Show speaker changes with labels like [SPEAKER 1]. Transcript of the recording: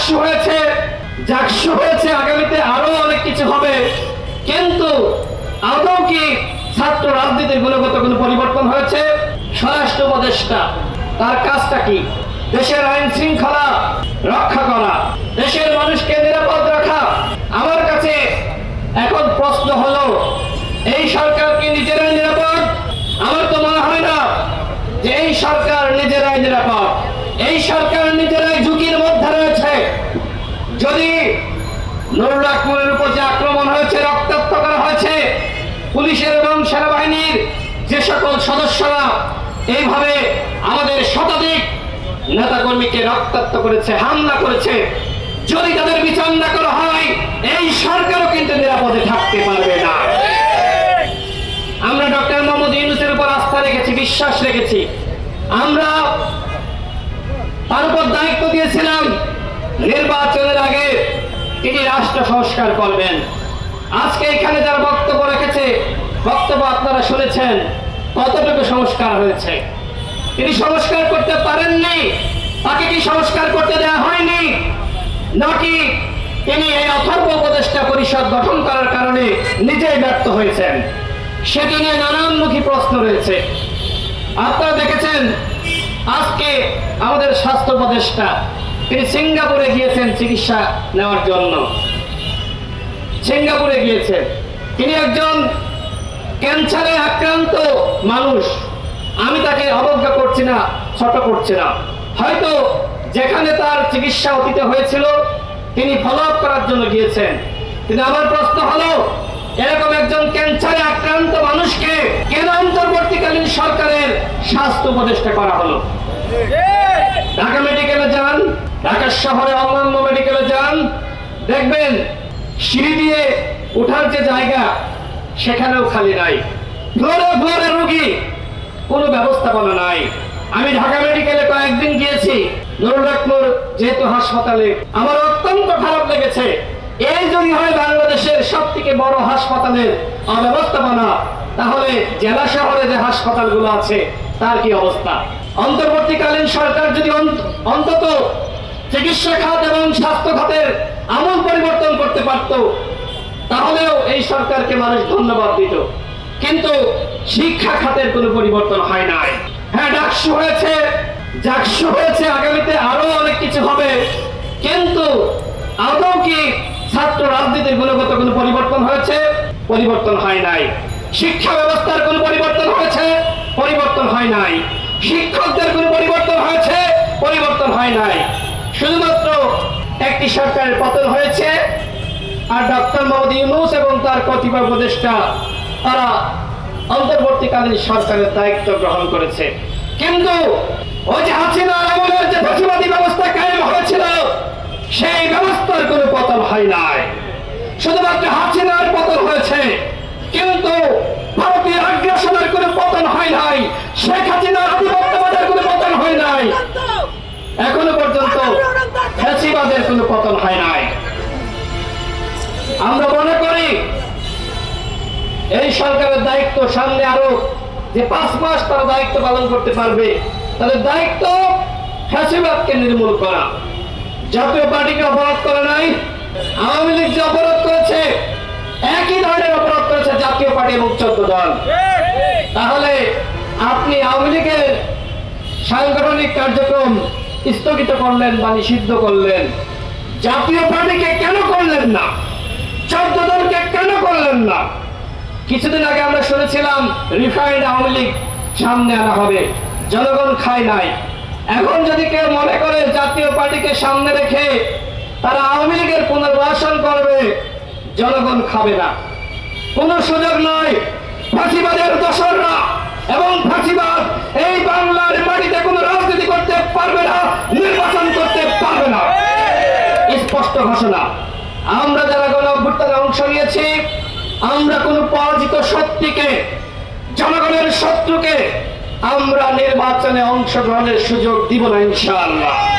[SPEAKER 1] ডাকসু হয়েছে জাকসু হয়েছে, আগামীতে আরও অনেক কিছু হবে। কিন্তু আদৌ কি ছাত্র রাজনীতির গুণগত কোনো পরিবর্তন হয়েছে? স্বরাষ্ট্র উপদেষ্টা, তার কাজটা কি? দেশের আইন শৃঙ্খলা রক্ষা করা, দেশের মানুষকে নিরাপদ রাখা। আমার কাছে এখন প্রশ্ন হলো, এই সরকার কি নিজেরাই নিরাপদ? আমার তো মনে হয় না যে এই সরকার নিজেরাই নিরাপদ। এই সরকার নিজেরাই ঝুঁকির মধ্যে রয়েছে যদি আকমলের উপর যে আক্রমণ হয়েছে, রক্তাক্ত করা হয়েছে, পুলিশের এবং সেনাবাহিনীর যে সকল সদস্যরা এইভাবে আমাদের শতাধিক রক্তাক্ত করেছে, হামলা করেছে, যদি তাদের বিচার না করা হয়, এই সরকারও কিন্তু নিরাপদে থাকতে পারবে না। আমরা ডক্টর মোহাম্মদ ইউনুসের উপর আস্থা রেখেছি, বিশ্বাস রেখেছি। আমরা তার উপর দায়িত্ব দিয়েছিলাম, নির্বাচনের আগে তিনি রাষ্ট্র সংস্কার করবেন। আজকে এখানে যারা বক্তব্য রেখেছে, বক্তব্য আপনারা শুনেছেন, কতটুকু সংস্কার হয়েছে? তিনি সংস্কার করতে পারেননি, তাকে কি সংস্কার করতে দেওয়া হয়নি? নাকি তিনি এই অথর্ব উপদেষ্টা পরিষদ গঠন করার কারণে নিজেই ব্যর্থ হয়েছেন? সেটি নিয়ে নানানমুখী প্রশ্ন রয়েছে। আপনারা দেখেছেন, আজকে আমাদের স্বাস্থ্য উপদেষ্টা তিনি সিঙ্গাপুরে গিয়েছেন চিকিৎসা নেওয়ার জন্য। সিঙ্গাপুরে গিয়েছেন। তিনি একজন ক্যান্সারে আক্রান্ত মানুষ। আমি তাকে অবজ্ঞা করছি না, ছোট করছি না। হয়তো যেখানে তার চিকিৎসা অতীতে হয়েছিল, তিনি ফলো আপ করার জন্য গিয়েছেন। কিন্তু আমার প্রশ্ন হলো, এরকম একজন ক্যান্সারে আক্রান্ত মানুষকে কেন অন্তর্বর্তীকালীন সরকারের স্বাস্থ্য উপদেষ্টা করা হলো? ঢাকা মেডিকেলে যান, ঢাকা শহরে অন্যান্য মেডিকেলে যান, দেখবেন সিঁড়ি দিয়ে ওঠার যে জায়গা সেখানেও খালি নাই। ফ্লোরে ফ্লোরে রোগী, কোনো ব্যবস্থাপনা নাই। আমি ঢাকা মেডিকেলে কয়েকদিন গিয়েছি, নুরুল যেহেতু হাসপাতালে, আমার অত্যন্ত খারাপ লেগেছে। এই যদি হয় বাংলাদেশের সব থেকে বড় হাসপাতালের অব্যবস্থাপনা, তাহলে জেলা শহরে যে হাসপাতালগুলো আছে, তার কি অবস্থা? অন্তর্বর্তীকালীন সরকার যদি অন্ত- অন্তত চিকিৎসা খাত এবং স্বাস্থ্য খাতের আমূল পরিবর্তন করতে পারত, তাহলেও এই সরকারকে মানুষ ধন্যবাদ দিত। কিন্তু শিক্ষা খাতের কোনো পরিবর্তন হয় নাই। হ্যাঁ ডাকসু হয়েছে জাকসু হয়েছে, আগামীতে আরও অনেক কিছু হবে। কিন্তু আদৌ কি ছাত্র রাজনীতির গুণগত কোনো পরিবর্তন হয়েছে? পরিবর্তন হয় নাই। শিক্ষা ব্যবস্থার কোনো পরিবর্তন হয়েছে? পরিবর্তন হয় নাই। শিক্ষকদের কোনো পরিবর্তন হয়েছে? পরিবর্তন হয় নাই। শুধুমাত্র একটি সরকারের পতন হয়েছে, আর ডক্টর মোহাম্মদ ইউনুস এবং তার কতিপয় উপদেষ্টা, তারা অন্তর্বর্তীকালীন সরকারের দায়িত্ব গ্রহণ করেছে। কিন্তু ওই যে হাসিনা আমলের যে ফ্যাসিবাদী ব্যবস্থা কায়েম হয়েছিল, সেই ব্যবস্থার কোনো পতন হয় নাই। শুধুমাত্র হাসিনার পতন হয়েছে, কিন্তু ভারতীয় আগ্রাসনের কোনো পতন হয় নাই। শেখ হাসিনার আধিপত্যবাদের কোনো পতন হয় নাই। এখনও পর্যন্ত ফ্যাসিবাদের কোনো পতন হয় নাই। আমরা মনে করি, এই সরকারের দায়িত্ব সামনে আরও যে পাঁচ মাস তারা দায়িত্ব পালন করতে পারবে, তাদের দায়িত্ব ফ্যাসিবাদকে নির্মূল করা। জাতীয় পার্টিকে অপরাধ করে নাই, আওয়ামী লীগ যে অপরাধ করেছে, একই ধরনের অপরাধ করেছে জাতীয় পার্টি এবং চোদ্দ দল। তাহলে আপনি আওয়ামী লীগের সাংগঠনিক কার্যক্রম স্থগিত করলেন বা নিষিদ্ধ করলেন। জাতীয় পার্টিকে কেন করলেন না? চোদ্দ দলকে কেন করলেন না? কিছুদিন আগে আমরা শুনেছিলাম, রিফাইন্ড আওয়ামী লীগ সামনে আনা হবে, জনগণ খায় নাই। এখন যদি কেউ মনে করে জাতীয় পার্টিকে সামনে রেখে তারা আওয়ামী লীগের পুনর্বাসন করবে, জনগণ খাবে না। কোনো সুযোগ নয় ফাঁসিবাদের দোসররা এবং ফাঁসিবাদ এই বাংলার মাটিতে কোনো রাজনীতি করতে পারবে না, নির্বাচন করতে পারবে না। স্পষ্ট ঘোষণা, আমরা যারা গণ অভ্যুত্থানে অংশ নিয়েছি, আমরা কোন পরাজিত শক্তিকে, জনগণের শত্রুকে আমরা নির্বাচনে অংশগ্রহণের সুযোগ দিব না ইনশাআল্লাহ।